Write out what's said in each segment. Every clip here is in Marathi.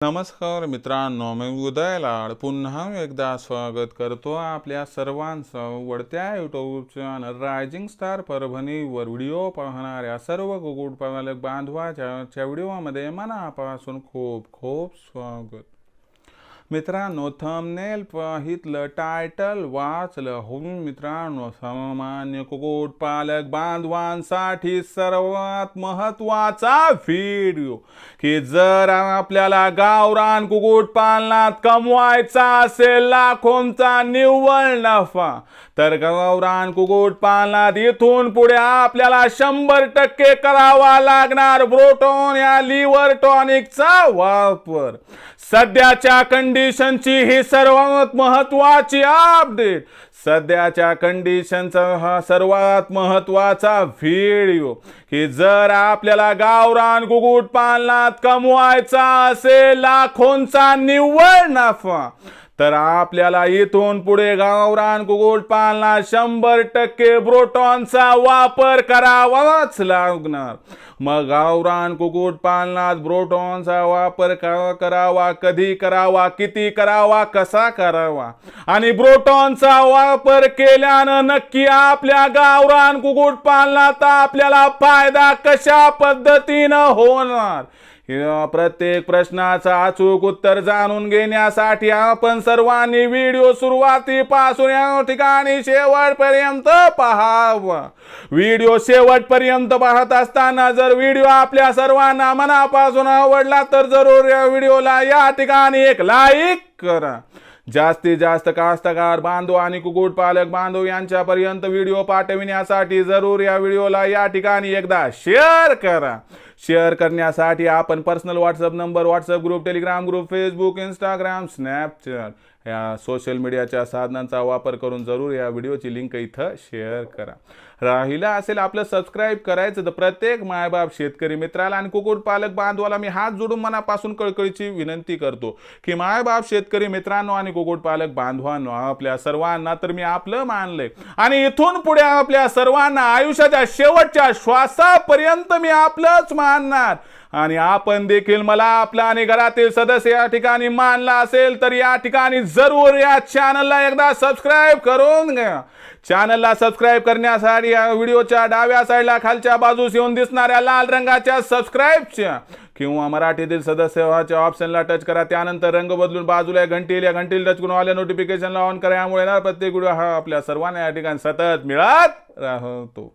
नमस्कार मित्रांनो मी उदय लाड. पुन्हा एकदा स्वागत करतो आपल्या सर्वांचं वडत्या युट्यूब चॅनल रायझिंग स्टार परभणीवर. व्हिडिओ पाहणाऱ्या सर्व कुकुटपालक बांधवाच्या व्हिडिओमध्ये मनापासून खूप खूप स्वागत. मित्रांनो थंबनेल पाहितलं टायटल वाचलं. हो मित्रांनो सामान्य कुक्कुटपालक बांधवांसाठी सर्वात महत्त्वाचा व्हिडिओ की जर आपल्याला गावरान कुक्कुटपालनात कमवायचा असेल लाखोंचा निव्वळ नफा तर गावरान कुक्कुटपालनात इथून पुढे आपल्याला शंभर टक्के करावा लागणार ब्रोटॉन या लिव्हर टॉनिकचा वापर. सध्याच्या कंडिशनची ही सर्वात महत्वाची अपडेट सध्याच्या कंडिशनचा हा सर्वात महत्त्वाचा व्हिडिओ की जर आपल्याला गावरान कुकुट पालनात कमवायचा असेल लाखोंचा निव्वळ नफा. तर आपल्याला इथून पुढे गावरान कुगुट पालनात शंभर टक्के ब्रोटॉनचा वापर करावाच लागणार. मग गावरान कुकुट पालनात ब्रोटॉनचा वापर करावा कधी करावा किती करावा कसा करावा? आणि ब्रोटॉनचा वापर केल्यानं नक्की आपल्या गावरान कुकुट पालनात आपल्याला फायदा कशा पद्धतीनं होणार? प्रत्येक प्रश्नाचं अचूक उत्तर जाणून घेण्यासाठी आपण सर्वांनी व्हिडिओ सुरुवातीपासून या ठिकाणी शेवटपर्यंत पहावा. व्हिडिओ शेवटपर्यंत पाहत असताना जर व्हिडिओ आपल्या सर्वांना मनापासून आवडला तर जरूर या व्हिडिओला या ठिकाणी एक लाईक करा. जास्तीत जास्त कास्तकार बांधव आणि कुक्कुटपालक बांधव यांच्यापर्यंत व्हिडिओ पाठविण्यासाठी जरूर या व्हिडिओला या ठिकाणी एकदा शेअर करा. शेअर करण्यासाठी आपण personal WhatsApp number WhatsApp group Telegram group Facebook Instagram Snapchat या सोशल मीडियाच्या साधनांचा वापर करून जरूर या व्हिडिओची लिंक इथं शेअर करा. राहिला असेल आपलं सबस्क्राईब करायचं तर प्रत्येक मायबाप शेतकरी मित्राला आणि कुक्कुटपालक बांधवाला मी हात जोडून मनापासून कळकळीची विनंती करतो की मायबाप शेतकरी मित्रांनो आणि कुक्कुटपालक बांधवांनो आपल्या सर्वांना तर मी आपलं मानलंय. आणि इथून पुढे आपल्या सर्वांना आयुष्याच्या शेवटच्या श्वासापर्यंत मी आपलंच मानणार. आणि आपण देखील मला आपला आणि घरातील सदस्य या ठिकाणी मानला असेल तर या ठिकाणी जरूर या चॅनलला एकदा सबस्क्राईब करून घ्या. चॅनलला सबस्क्राईब करण्यासाठी या व्हिडिओच्या डाव्या साईडला खालच्या बाजूस येऊन दिसणाऱ्या लाल रंगाच्या सबस्क्राईबच्या किंवा मराठीतील सदस्यवाच्या ऑप्शनला टच करा. त्यानंतर रंग बदलून बाजूला एक या घंटीला टच करून आल्या नोटिफिकेशनला ऑन करा. यामुळे ना प्रत्येक व्हिडिओ हा आपल्या सर्वांना या ठिकाणी सतत मिळत राहतो.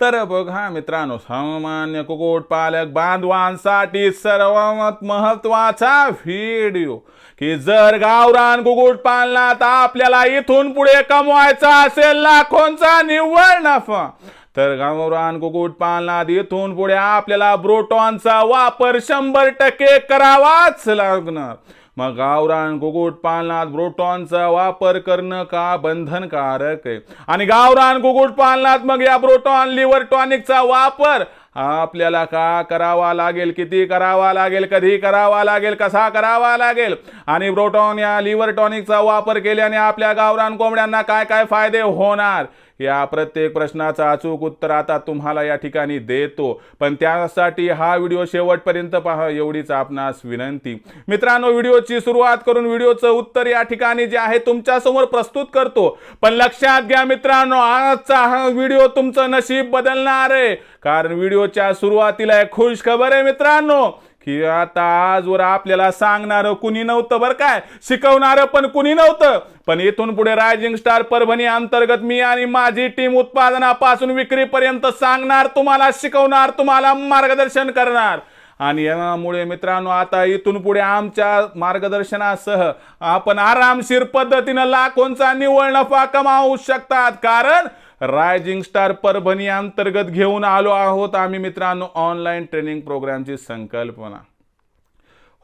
तर बघा मित्रांनो सामान्य कुक्कुटपालक बांधवांसाठी सर्वात महत्त्वाचा व्हिडिओ की जर गावरान कुक्कुटपालनात आपल्याला इथून पुढे कमवायचा असेल लाखोंचा निव्वळ नफा तर गावरान कुक्कुटपालनात इथून पुढे आपल्याला ब्रोटॉनचा वापर शंभर टक्के करावाच लागणार. मग गावरान कुक्कुटपालनात ब्रोटॉनचा वापर करणं का बंधनकारक आहे? आणि गावरान कुक्कुटपालनात मग या ब्रोटॉन लिव्हर टॉनिकचा वापर आपल्याला का करावा लागेल? किती करावा लागेल? कधी करावा लागेल? कसा करावा लागेल? आणि ब्रोटॉन या लिव्हर टॉनिकचा वापर केल्याने आपल्या गावरान कोंबड्यांना काय काय फायदे होणार? या प्रत्येक प्रश्नाचं अचूक उत्तर आता तुम्हाला या ठिकाणी देतो. पण त्यासाठी हा व्हिडिओ शेवटपर्यंत पहा एवढीच आपणास विनंती. मित्रांनो व्हिडिओची सुरुवात करून व्हिडिओचं उत्तर या ठिकाणी जे आहे तुमच्यासमोर प्रस्तुत करतो. पण लक्षात घ्या मित्रांनो आजचा हा व्हिडिओ तुमचं नशीब बदलणार आहे. कारण व्हिडिओच्या सुरुवातीला एक खुश खबर आहे मित्रांनो. की आता आजवर आपल्याला सांगणार कुणी नव्हतं बरं काय? शिकवणार पण कुणी नव्हतं. पण इथून पुढे रायझिंग स्टार परभणी अंतर्गत मी आणि माझी टीम उत्पादनापासून विक्रीपर्यंत सांगणार तुम्हाला शिकवणार तुम्हाला मार्गदर्शन करणार. आणि यामुळे मित्रांनो आता इथून पुढे आमच्या मार्गदर्शनासह आपण आरामशीर पद्धतीनं लाखोंचा निव्वळ नफा कमावू शकतात. कारण रायझिंग स्टार परभणी अंतर्गत घेऊन आलो आहोत आम्ही मित्रांनो ऑनलाईन ट्रेनिंग प्रोग्रामची संकल्पना.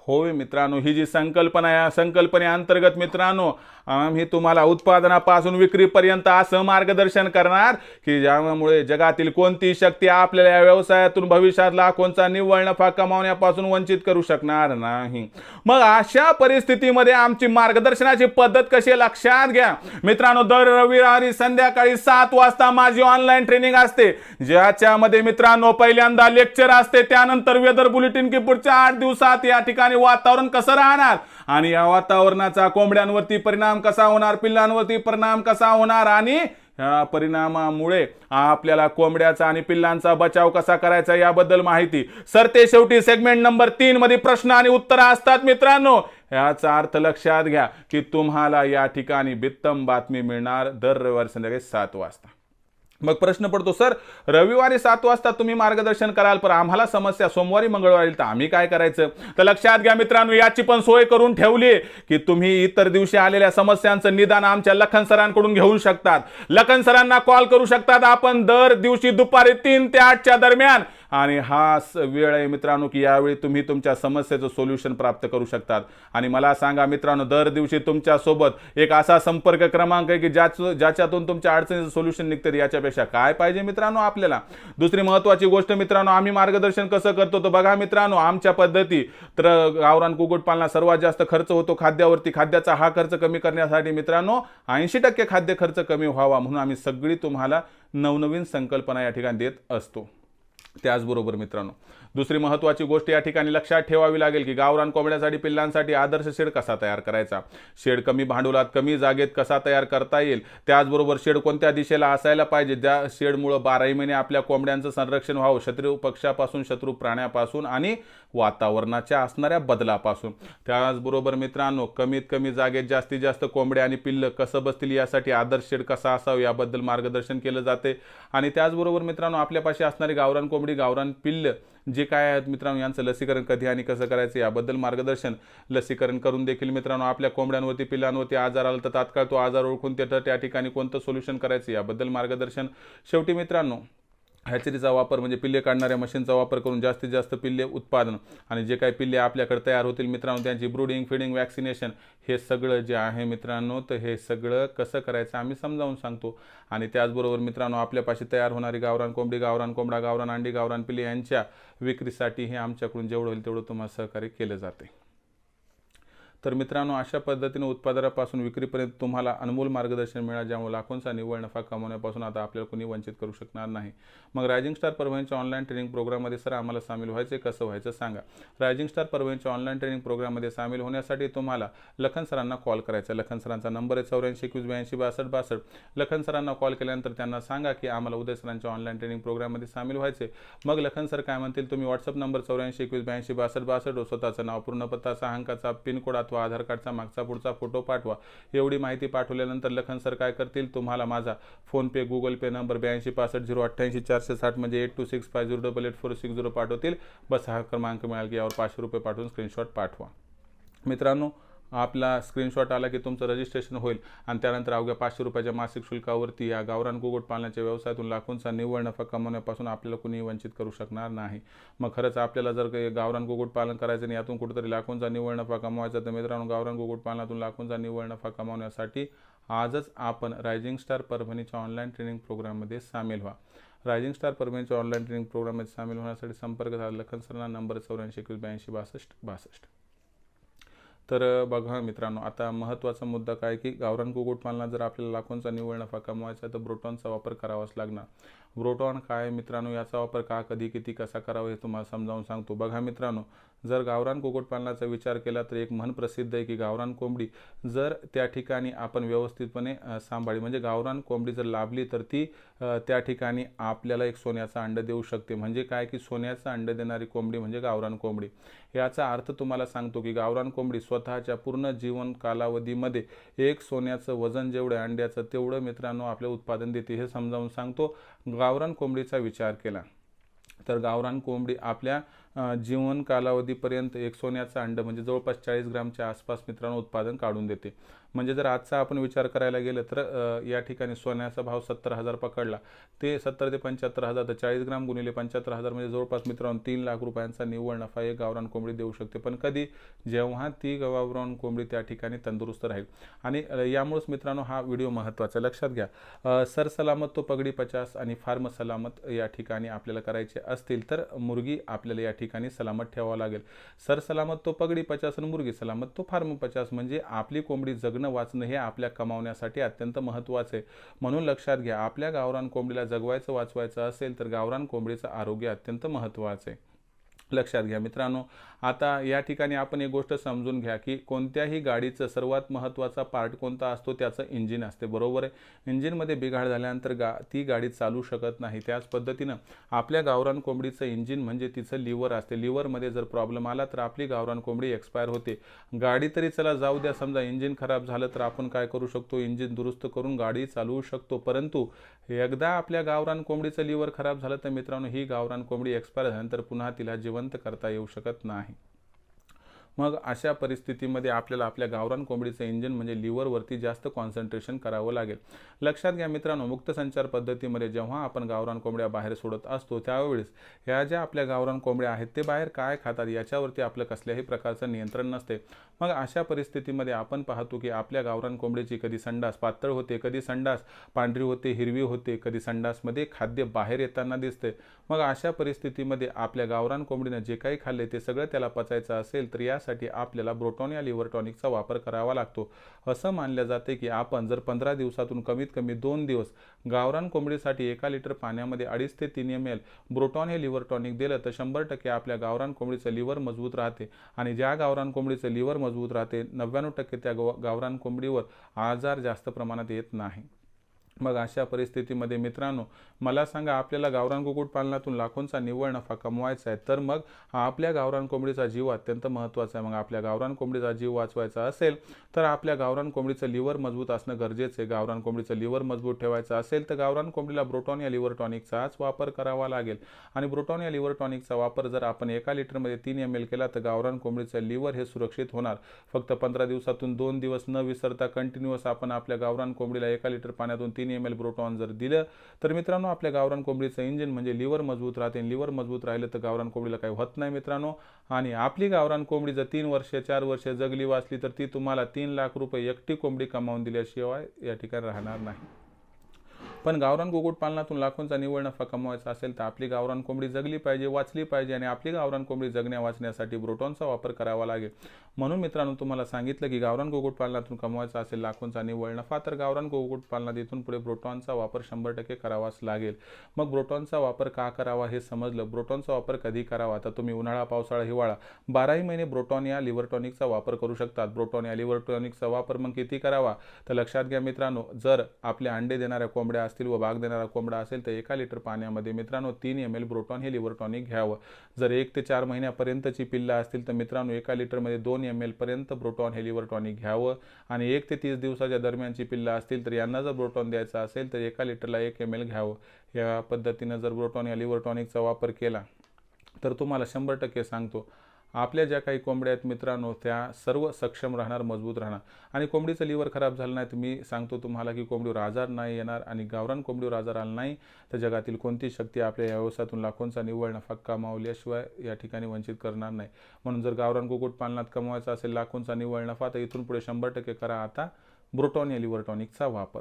होय मित्रांनो ही जी संकल्पना आहे या संकल्पनेअंतर्गत मित्रांनो आम्ही तुम्हाला उत्पादनापासून विक्रीपर्यंत असं मार्गदर्शन करणार की ज्यामुळे जगातील कोणती शक्ती आपल्याला या व्यवसायातून भविष्यात लाखोंचा निव्वळ नफा कमावण्यापासून वंचित करू शकणार नाही. मग अशा परिस्थितीमध्ये आमची मार्गदर्शनाची पद्धत कशी लक्षात घ्या. मित्रांनो दर रविवारी संध्याकाळी सात वाजता माझी ऑनलाईन ट्रेनिंग असते. ज्याच्यामध्ये मित्रांनो पहिल्यांदा लेक्चर असते. त्यानंतर वेदर बुलेटिन की पुढच्या आठ दिवसात या ठिकाणी वातावरण कसं राहणार? आणि या वातावरणाचा कोंबड्यांवरती परिणाम कसा होणार पिल्लांवरती परिणाम कसा होणार आणि या परिणामामुळे आपल्याला कोंबड्याचा आणि पिल्लांचा बचाव कसा करायचा याबद्दल माहिती. सर ते शेवटी सेगमेंट नंबर तीन मध्ये प्रश्न आणि उत्तर असतात मित्रांनो. याचा अर्थ लक्षात घ्या की तुम्हाला या ठिकाणी बित्तम बातमी मिळणार दर रविवारी संध्याकाळी सात वाजता. मग प्रश्न पडतो सर रविवारी सात वाजता तुम्ही मार्गदर्शन कराल पण आम्हाला समस्या सोमवारी मंगळवारी तर आम्ही काय करायचं? तर लक्षात घ्या मित्रांनो याची पण सोय करून ठेवली की तुम्ही इतर दिवशी आलेल्या समस्यांचं निदान आमच्या लखन सरांकडून घेऊ शकतात. लखन सरांना कॉल करू शकतात आपण दर दिवशी दुपारी तीन ते आठच्या दरम्यान. आणि हा स- वेळ आहे मित्रांनो की यावेळी तुम्ही तुमच्या समस्येचं सोल्युशन प्राप्त करू शकतात. आणि मला सांगा मित्रांनो दर दिवशी तुमच्यासोबत एक असा संपर्क क्रमांक आहे की ज्याच ज्याच्यातून तुमच्या अडचणीचं सोल्युशन निघतं याच्यापेक्षा काय पाहिजे मित्रांनो आपल्याला? दुसरी महत्वाची गोष्ट मित्रांनो आम्ही मार्गदर्शन कसं करतो? तर बघा मित्रांनो आमच्या पद्धती तर गावरान कुक्कुटपालनात सर्वात जास्त खर्च होतो खाद्यावरती. खाद्याचा हा खर्च कमी करण्यासाठी मित्रांनो ऐंशी टक्के खाद्य खर्च कमी व्हावा म्हणून आम्ही सगळी तुम्हाला नवनवीन संकल्पना या ठिकाणी देत असतो. त्याचबरोबर मित्रांनो दुसरी महत्त्वाची गोष्ट या ठिकाणी लक्षात ठेवावी लागेल की गावरान कोंबड्यासाठी पिल्लांसाठी आदर्श शेड कसा तयार करायचा? शेड कमी भांडवलात कमी जागेत कसा तयार करता येईल? त्याचबरोबर शेड कोणत्या दिशेला असायला पाहिजे? ज्या शेडमुळं बाराही महिने आपल्या कोंबड्यांचं संरक्षण व्हावं शत्रू पक्षापासून शत्रू प्राण्यापासून आणि वातावरणाच्या असणाऱ्या बदलापासून. त्याचबरोबर मित्रांनो कमीत कमी जागेत जास्तीत जास्त कोंबड्या आणि पिल्लं कसं बसतील यासाठी आदर्श शेड कसा असावं याबद्दल मार्गदर्शन केलं जाते. आणि त्याचबरोबर मित्रांनो आपल्यापाशी असणारी गावरान कोंबडी गावरान पिल्ल जे काय आहेत मित्रांनो यांचं लसीकरण कधी आणि कसं करायचं याबद्दल मार्गदर्शन लसीकरण करून देखील मित्रांनो आपल्या कोंबड्यांवरती पिल्लांवरती आजार आला तर तात्काळ तो आजार ओळखून ते त्या ठिकाणी कोणतं सोल्युशन करायचं याबद्दल मार्गदर्शन शेवटी मित्रांनो हॅचरीचा वापर म्हणजे पिल्ले काढणाऱ्या मशीनचा वापर करून जास्तीत जास्त पिल्ले उत्पादन आणि जे काही पिल्ले आपल्याकडे तयार होतील मित्रांनो त्यांची ब्रुडिंग फिडिंग वॅक्सिनेशन हे सगळं जे आहे मित्रांनो तर हे सगळं कसं करायचं आम्ही समजावून सांगतो. आणि त्याचबरोबर मित्रांनो आपल्यापाशी तयार होणारी गावरान कोंबडी गावरान कोंबडा गावरान अंडी गावरान पिल्ले यांच्या विक्रीसाठी हे आमच्याकडून जेवढं होईल तेवढं तुम्हाला सहकार्य केलं जाते. तर मित्रांनो अशा पद्धतीने उत्पादनापासून विक्रीपर्यंत तुम्हाला अनमोल मार्गदर्शन मिळालं ज्यामुळे लाखोंचा निव्वळ नफा कमवण्यापासून आता आपल्याला कोणी वंचित करू शकणार नाही. मग रायझिंग स्टार परभणीच्या ऑनलाईन ट्रेनिंग प्रोग्राममध्ये सर आम्हाला सामील व्हायचे कसं व्हायचं सांगा. रायझिंग स्टार परभणीच्या ऑनलाईन ट्रेनिंग प्रोग्राममध्ये सामील होण्यासाठी तुम्हाला लखन सरांना कॉल करायचा लखन सरांचा नंबर आहे चौऱ्याऐंशी एकवीस ब्याऐंशी बासष्ट बासष्ट. लखन सरांना कॉल केल्यानंतर त्यांना सांगा की आम्हाला उदय सरांच्या ऑनलाईन ट्रेनिंग प्रोग्राममध्ये सामील व्हायचे मग लखन सर काय म्हणतील तुम्ही व्हॉट्सअप नंबर चौऱ्याऐंशी एकवीस ब्याऐंशी बासष्ट बासष्ट हो, स्वतःचं नाव पूर्ण पत्ता सहा अंकाचा पिनकोड अथवा पाठवा आधार कार्डचा मागचा पुढचा फोटो पाठवा. एवढी माहिती पाठवल्यानंतर लखन सर काय करतील? तुम्हाला माझा फोनपे गुगल पे नंबर ब्याऐंशी पासष्ट झिरो अठ्ठ्याऐंशी चारशे साठ म्हणजे eight two six five zero double eight four six zero पाठवतील. बस हा क्रमांक मिळाल की यावर पाचशे रुपये पाठवून स्क्रीनशॉट पाठवा. मित्रांनो आपला स्क्रीनशॉट आला की तुमचं रजिस्ट्रेशन होईल. आणि त्यानंतर अवघ्या पाचशे रुपयाच्या मासिक शुल्कावरती या गावरान कुक्कुट पालनाच्या व्यवसायातून लाखोंचा निव्वळ नफा कमवण्यापासून आपल्याला कुणीही वंचित करू शकणार नाही. मग खरंच आपल्याला जर काही गावरान कुक्कुट पालन करायचं आणि यातून कुठेतरी लाखोंचा निव्वळ नफा कमवायचा तर मित्रांनो गावरान कुक्कुट पालनातून लाखोंचा निव्वळ नफा कमवण्यासाठी आजच आपण रायझिंग स्टार परभणीच्या ऑनलाईन ट्रेनिंग प्रोग्राममध्ये सामील व्हा. रायझिंग स्टार परभणीच्या ऑनलाईन ट्रेनिंग प्रोग्राममध्ये सामील होण्यासाठी संपर्क साधा लखन सरना नंबर चौऱ्याऐंशी एकवीस ब्याऐंशी बासष्ट बासष्ट. तर बघा मित्रांनो आता महत्त्वाचा मुद्दा काय की गावरान कुक्कुटपालना जर आपल्याला लाखोंचा निव्वळ नफा कमवायचा आहे तर ब्रोटॉनचा वापर करावाच लागणार. ब्रोटॉन काय मित्रांनो? याचा वापर का कधी किती कसा करावा हे तुम्हाला समजावून सांगतो. बघा मित्रांनो जर गावरान कुक्कुटपालनाचा विचार केला तर एक म्हण प्रसिद्ध आहे की गावरान कोंबडी जर त्या ठिकाणी आपण व्यवस्थितपणे सांभाळी म्हणजे गावरान कोंबडी जर लाभली तर ती त्या ठिकाणी आपल्याला एक सोन्याचा अंड देऊ शकते. म्हणजे काय की सोन्याचा अंड देणारी कोंबडी म्हणजे गावरान कोंबडी. याचा अर्थ तुम्हाला सांगतो की गावरान कोंबडी स्वतःच्या पूर्ण जीवन कालावधीमध्ये एक सोन्याचं वजन जेवढं अंड्याचं तेवढं मित्रांनो आपले उत्पादन देते हे समजावून सांगतो. गावरान कोंबडीचा विचार केला. तर गावरान कोंबडी आपल्या जीवन कालावधीपर्यंत एक सोन्याचं अंड म्हणजे जवळपास चाळीस ग्रामच्या आसपास मित्रांनो उत्पादन काढून देते. म्हणजे जर आजचा आपण विचार करायला गेलं तर या ठिकाणी सोन्याचा भाव सत्तर हजार पकडला. ते सत्तर ते पंच्याहत्तर हजार तर चाळीस ग्राम गुणिले पंच्याहत्तर हजार म्हणजे जवळपास मित्रांनो तीन लाख रुपयांचा निव्वळ नफा एक गावरान कोंबडी देऊ शकते. पण कधी जेव्हा ती गावरान कोंबडी त्या ठिकाणी तंदुरुस्त राहील. आणि यामुळेच मित्रांनो हा व्हिडिओ महत्त्वाचा लक्षात घ्या सर सलामत तो पगडी पचास आणि फार्म सलामत या ठिकाणी आपल्याला करायचे असतील तर मुर्गी आपल्याला या ठिकाणी सलामत ठेवावं लागेल. सर सलामत तो पगडी पचास आणि मुर्गी सलामत तो फार्म पचास म्हणजे आपली कोंबडी जगणं वाचणं हे आपल्या कमावण्यासाठी अत्यंत महत्त्वाचं. आहे म्हणून लक्षात घ्या आपल्या गावरान कोंबडीला जगवायचं वाचवायचं असेल तर गावरान कोंबडीचं आरोग्य अत्यंत महत्त्वाचं. आहे लक्षात घ्या मित्रांनो आता या ठिकाणी आपण एक गोष्ट समजून घ्या की कोणत्याही गाडीचं सर्वात महत्त्वाचा पार्ट कोणता असतो त्याचं इंजिन असते. बरोबर आहे? इंजिनमध्ये बिघाड झाल्यानंतर गा ती गाडी चालू शकत नाही. त्याच पद्धतीनं आपल्या गावरान कोंबडीचं इंजिन म्हणजे तिचं लिव्हर असते. लिव्हरमध्ये जर प्रॉब्लेम आला तर आपली गावरान कोंबडी एक्सपायर होते. गाडी तरी चला जाऊ द्या समजा इंजिन खराब झालं तर आपण काय करू शकतो? इंजिन दुरुस्त करून गाडी चालवू शकतो. परंतु एकदा आपल्या गावरान कोंबडीचं लिव्हर खराब झालं तर मित्रांनो ही गावरान कोंबडी एक्सपायर झाल्यानंतर पुन्हा तिला जिवंत करता येऊ शकत नाही. मग अशा परिस्थितीमध्ये आपल्याला आपल्या गावरान कोंबडीचं इंजिन म्हणजे लिव्हरवरती जास्त कॉन्सन्ट्रेशन करावं लागेल. लक्षात घ्या मित्रांनो मुक्त संचार पद्धतीमध्ये जेव्हा आपण गावरान कोंबड्या बाहेर सोडत असतो त्यावेळेस ह्या ज्या आपल्या गावरान कोंबड्या आहेत ते बाहेर काय खातात याच्यावरती आपलं कसल्याही प्रकारचं नियंत्रण नसते. मग अशा परिस्थितीमध्ये आपण पाहतो की आपल्या गावरान कोंबडीची कधी संडास पातळ होते कधी संडास पांढरी होते हिरवी होते कधी संडासमध्ये खाद्य बाहेर येताना दिसते. मग अशा परिस्थितीमध्ये आपल्या गावरान कोंबडीनं जे काही खाल्ले ते सगळं त्याला पचायचं असेल तर यासाठी आपल्याला ब्रोटॉन या लिव्हर टॉनिकचा वापर करावा लागतो. असं मानलं जाते की आपण जर पंधरा दिवसातून कमीत कमी दोन दिवस गावरान कोंबडीसाठी एका लिटर पाण्यामध्ये अडीच ते तीन एम एल ब्रोटॉन हे लिव्हर टॉनिक दिलं तर शंभर टक्के आपल्या गावरान कोंबडीचं लिव्हर मजबूत राहते. आणि ज्या गावरान कोंबडीचं लिव्हर मजबूत राहते नव्याण्णव टक्के त्या गावरान कोंबडीवर आजार जास्त प्रमाणात येत नाही. मग अशा परिस्थितीमध्ये मित्रांनो मला सांगा आपल्याला गावरान कुक्कुटपालनातून लाखोंचा निव्वळ नफा कमवायचा आहे तर मग आपल्या गावरान कोंबडीचा जीव अत्यंत महत्त्वाचा आहे. मग आपल्या गावरान कोंबडीचा जीव वाचवायचा असेल तर आपल्या गावरान कोंबडीचं लिव्हर मजबूत असणं गरजेचं आहे. गावरान कोंबडीचं लिव्हर मजबूत ठेवायचं असेल तर गावरान कोंबडीला ब्रोटॉन या लिव्हर टॉनिकचाच वापर करावा लागेल. आणि ब्रोटॉन या लिव्हर टॉनिकचा वापर जर आपण एका लिटरमध्ये तीन एम एल केला तर गावरान कोंबडीचं लिव्हर हे सुरक्षित होणार. फक्त पंधरा दिवसातून दोन दिवस न विसरता कंटिन्युअस आपण आपल्या गावरान कोंबडीला एका लिटर पाण्यातून तीन एम एल प्रोटॉन जर दिलं तर मित्रांनो आपल्या गावरान कोंबडीचं इंजिन म्हणजे लिव्हर मजबूत राहते लिव्हर मजबूत राहिलं तर गावरान कोंबडीला काही होत नाही मित्रांनो. आणि आपली गावरान कोंबडी जर तीन वर्ष चार वर्ष जगली वाचली तर ती तुम्हाला तीन लाख रुपये एकटी कोंबडी कमावून दिल्याशिवाय या ठिकाणी राहणार नाही. पण गावरान कुक्कुटपालनातून लाखोंचा निव्वळ नफा कमवायचा असेल तर आपली गावरान कोंबडी जगली पाहिजे वाचली पाहिजे आणि आपली गावरान कोंबडी जगण्या वाचण्यासाठी ब्रोटॉनचा वापर करावा लागेल. म्हणून मित्रांनो तुम्हाला सांगितलं की गावरान कुक्कुटपालनातून कमवायचा असेल लाखोंचा निव्वळ नफा तर गावरान कुक्कुटपालनात इथून पुढे ब्रोटॉनचा वापर शंभर टक्के करावाच लागेल. मग ब्रोटॉनचा वापर का करावा हे समजलं? ब्रोटॉनचा वापर कधी करावा? तर तुम्ही उन्हाळा पावसाळा हिवाळा बाराही महिने ब्रोटॉन या लिव्हरटॉनिकचा वापर करू शकतात. ब्रोटॉन या लिव्हरटॉनिकचा वापर मग किती करावा? तर लक्षात घ्या मित्रांनो जर आपले अंडे देणाऱ्या कोंबड्या असतील व भाग देणारा कोंबडा असेल तर एका लिटर पाण्यामध्ये मित्रांनो तीन एम एल ब्रोटॉन हे लिव्हर टॉनिक घ्यावं. जर एक ते चार महिन्यापर्यंतची पिल्ला असतील तर मित्रांनो एका लिटरमध्ये दोन एम एलपर्यंत ब्रोटॉन हे लिव्हर टॉनिक घ्यावं. आणि एक ते तीस दिवसाच्या दरम्यानची पिल्ला असतील तर यांना जर ब्रोटॉन द्यायचा असेल तर एका लिटरला एक एम एल घ्यावं. या पद्धतीनं जर ब्रोटॉन या लिव्हर टॉनिकचा वापर केला तर तुम्हाला शंभर टक्के सांगतो आपल्या ज्या काही कोंबड्या आहेत मित्रांनो त्या सर्व सक्षम राहणार मजबूत राहणार. आणि कोंबडीचं लिव्हर खराब झालं नाही तर मी सांगतो तुम्हाला की कोंबडीवर आजार नाही येणार आणि गावरान कोंबडीवर आजार आला नाही तर जगातील कोणती शक्ती आपल्या या व्यवसायातून लाखोंचा निव्वळ नफा कमावल्याशिवाय या ठिकाणी वंचित करणार नाही. म्हणून जर गावरान कुक्कुटपालनात कमवायचा असेल लाखोंचा निव्वळ नफा तर इथून पुढे शंभर टक्के करा आता ब्रोटॉन या लिव्हर टॉनिकचा वापर.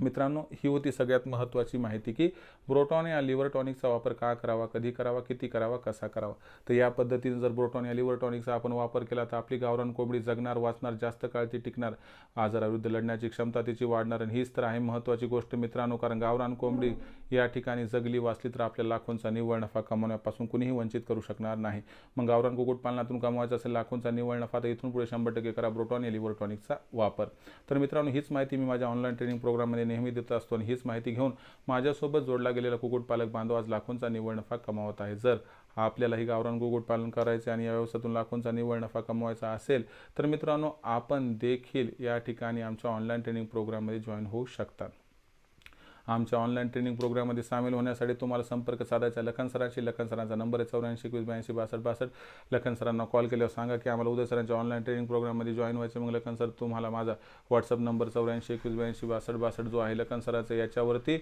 मित्रांनो ही होती सगळ्यात महत्त्वाची माहिती की ब्रोटॉन या लिव्हर टॉनिकचा वापर का करावा कधी करावा किती करावा कसा करावा. तर या पद्धतीने जर ब्रोटॉन या लिव्हर टॉनिकचा आपण वापर केला तर आपली गावरान कोंबडी जगणार वाचणार जास्त काळ ती टिकणार आजाराविरुद्ध लढण्याची क्षमता तिची वाढणार. आणि हीच तर आहे महत्त्वाची गोष्ट मित्रांनो कारण गावरान कोंबडी या ठिकाणी जगली वाचली तर आपल्या लाखोंचा निव्वळ नफा कमवण्यापासून कुणीही वंचित करू शकणार नाही. मग गावरान कुक्कुटपालनातून कमवायचा असेल लाखोंचा निव्वळ नफा तर इथून पुढे शंभर टक्के करा ब्रोटॉन या लिव्हर टॉनिकचा वापर. तर मित्रांनो हीच माहिती मी माझ्या ऑनलाईन ट्रेनिंग प्रोग्राममध्ये नेहमी देत असतो आणि हीच माहिती घेऊन माझ्यासोबत जोडला गेलेला कुक्कुटपालक बांधव आज लाखोंचा निव्वळ नफा कमावत आहे. जर आपल्यालाही गावरान कुक्कुटपालन करायचे आणि या व्यवसायातून लाखोंचा निव्वळ नफा कमवायचा असेल तर मित्रांनो आपण देखील या ठिकाणी आमच्या ऑनलाईन ट्रेनिंग प्रोग्राममध्ये जॉईन होऊ शकतात आमच्या ऑनलाईन ट्रेनिंग प्रोग्राममध्ये सामील होण्यासाठी तुम्हाला संपर्क साधायचा लखन सरांशी लखन सरांचा नंबर आहे चौऱ्याऐंशी एकवीस ब्याऐंशी बासष्ट बासष्ट. लखन सरांना कॉल केल्यावर सांगा की आम्हाला उद्या सरांच्या ऑनलाईन ट्रेनिंग प्रोग्राममध्ये जॉईन व्हायचं मग लखन सर तुम्हाला माझा व्हॉट्सअप नंबर चौऱ्याऐंशी एकवीस ब्याऐंशी बासष्ट बासष्ट जो आहे लखन सराचा याच्यावरती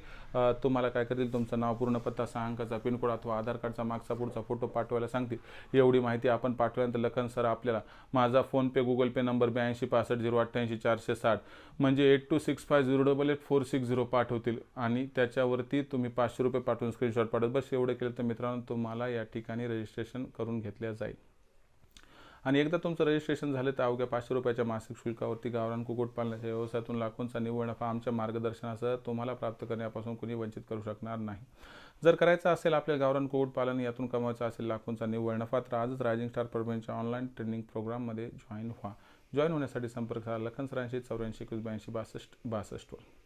तुम्हाला काय करतील? तुमचं नाव पूर्ण पत्ता सहा अंकाचा पिनकोड अथवा आधार कार्डचा मागचा पुढचा फोटो पाठवायला सांगतील. एवढी माहिती आपण पाठवल्यानंतर लखन सर आपल्याला माझा फोनपे गुगल पे नंबर ब्याऐंशी पासष्ट झिरो अठ्ठ्याऐंशी चारशे साठ म्हणजे eight two six five zero double eight four six zero पाठवतील. आणि त्याच्यावरती तुम्ही पाचशे रुपये पाठवून स्क्रीनशॉट पाठवत बस. एवढं केलं तर मित्रांनो तुम्हाला या ठिकाणी रजिस्ट्रेशन करून घेतल्या जाईल. आणि एकदा तुमचं रजिस्ट्रेशन झालं तर अवघ्या पाचशे रुपयाच्या मासिक शुल्कावरती गावरान कुक्कुटपालनाच्या व्यवसायातून लाखोंचा निव्वळ नफा आमच्या मार्गदर्शनासह तुम्हाला प्राप्त करण्यापासून कुणी वंचित करू शकणार नाही. जर करायचं असेल आपल्याला गावरान कुक्कुटपालन यातून कमवायचं असेल लाखोंचा निव्वळ नफा तर आजच रायझिंग स्टार परभणीच्या ऑनलाईन ट्रेनिंग प्रोग्राममध्ये जॉईन व्हा. जॉईन होण्यासाठी संपर्क साधा लखन सरांशी चौऱ्याऐंशी एकवीस ब्याऐंशी बासष्ट बासष्टवर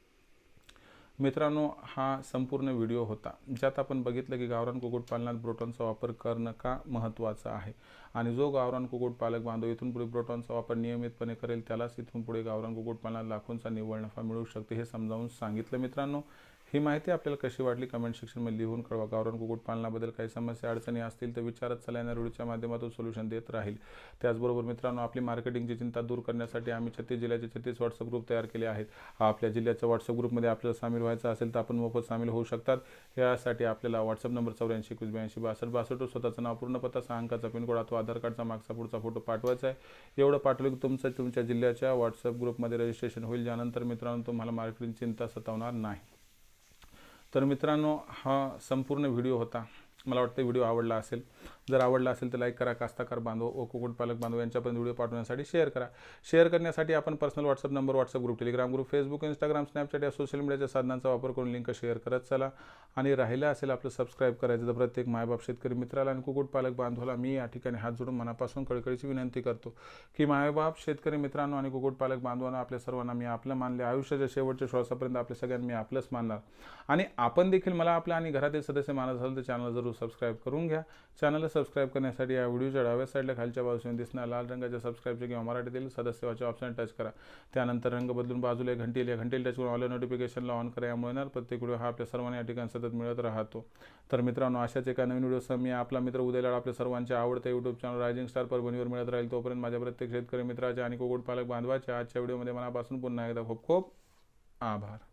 मित्रांनो हा संपूर्ण व्हिडिओ होता ज्यात आपण बघितलं की गावरान कुक्कुटपालनात ब्रोटॉनचा वापर करणं का महत्त्वाचं आहे? आणि जो गावरान कुक्कुटपालक बांधव इथून पुढे ब्रोटॉनचा वापर नियमितपणे करेल त्यालाच इथून पुढे गावरान कुक्कुटपालनात लाखोंचा निव्वळ नफा मिळू शकते हे समजावून सांगितलं मित्रांनो. ही माहिती आपल्याला कशी वाटली? कमेंट सेक्शनमध्ये लिहून कळवा. गावरान कुक्कुटपालनाबद्दल काही समस्या अडचणी असतील तर विचारत चला. येणार व्हिडिओच्या माध्यमातून सोल्युशन देत राहील. त्याचबरोबर मित्रांनो आपली मार्केटिंगची चिंता दूर करण्यासाठी आम्ही छत्तीस जिल्ह्याचे छत्तीस व्हॉट्सअप ग्रुप तयार केले आहेत. आपल्या जिल्ह्याच्या व्हॉट्सअप ग्रुपमध्ये आपल्याला सामील व्हायचं असेल तर आपण मोफत सामील होऊ शकतात. यासाठी आपल्याला व्हॉट्सअप नंबर चौऱ्याऐंशी एकवीस ब्याऐंशी बासष्ट बासष्ट स्वतःचं नाव पूर्ण पत्ता सहा अंकाचा पिनकोड अथवा आधार कार्डचा मागचा पुढचा फोटो पाठवायचा आहे. एवढं पाठवलं की तुमचं तुमच्या जिल्ह्याच्या व्हॉट्सअप ग्रुपमध्ये रजिस्ट्रेशन होईल. ज्यानंतर मित्रांनो तुम्हाला मार्केटिंग चिंता सतावणार नाही. तर मित्रांनो हा संपूर्ण व्हिडिओ होता. मला वाटतं व्हिडिओ आवडला असेल. जर आवडला असेल तर लाईक करा कास्ताकार बांधव व कुकुटपालक बांधव यांच्यापर्यंत व्हिडिओ पाठवण्यासाठी शेअर करा. शेअर करण्यासाठी आपण personal WhatsApp number WhatsApp group Telegram group Facebook Instagram Snapchat या सोशल मीडियाच्या साधनांचा वापर करून लिंक शेअर करत चला. आणि राहिलं असेल आपलं सबस्क्राईब करायचं तर प्रत्येक मायबाप शेतकरी मित्राला आणि कुक्कुटपालक बांधवाला मी या ठिकाणी हात जोडून मनापासून कळकळीची विनंती करतो की मायबाप शेतकरी मित्रांनो आणि कुक्कुटपालक बांधवांना आपल्या सर्वांना मी आपलं मानले. आयुष्याच्या शेवटच्या श्वासापर्यंत आपल्या सगळ्यांना मी आपलंच मानणार. आणि आपण देखील मला आपल्या आणि घरातील सदस्य मानत असाल तर चॅनल जरूर सबस्क्राईब करून घ्या. चॅनलला सबस्क्राईब करण्यासाठी या व्हिडिओच्या डाव्या साईडला खालच्या बाजूने दिसणार लाल रंगाच्या सबस्क्राईबचे किंवा मराठीतील सदस्यवाच्या ऑप्शन टच करा. त्यानंतर रंग बदलून बाजूला घंटील या घंटील टच करून ऑल नोटिफिकेशनला ऑन करा. यामुळे ना प्रत्येक व्हिडिओ हा आपल्या सर्वांना या ठिकाणी सतत मिळत राहतो. तर मित्रांनो अशाच एका नवीन व्हिडिओसह मी आपला मित्र उद्याला आपल्या सर्वांच्या आवडत्या यूट्यूब चॅनल रायझिंग स्टार परभणीवर मिळत राहील. तोपर्यंत माझ्या प्रत्येक शेतकरी मित्राच्या आणि कुक्कुटपालक बांधवाच्या आजच्या व्हिडिओमध्ये मनापासून पुन्हा एकदा खूप खूप आभार.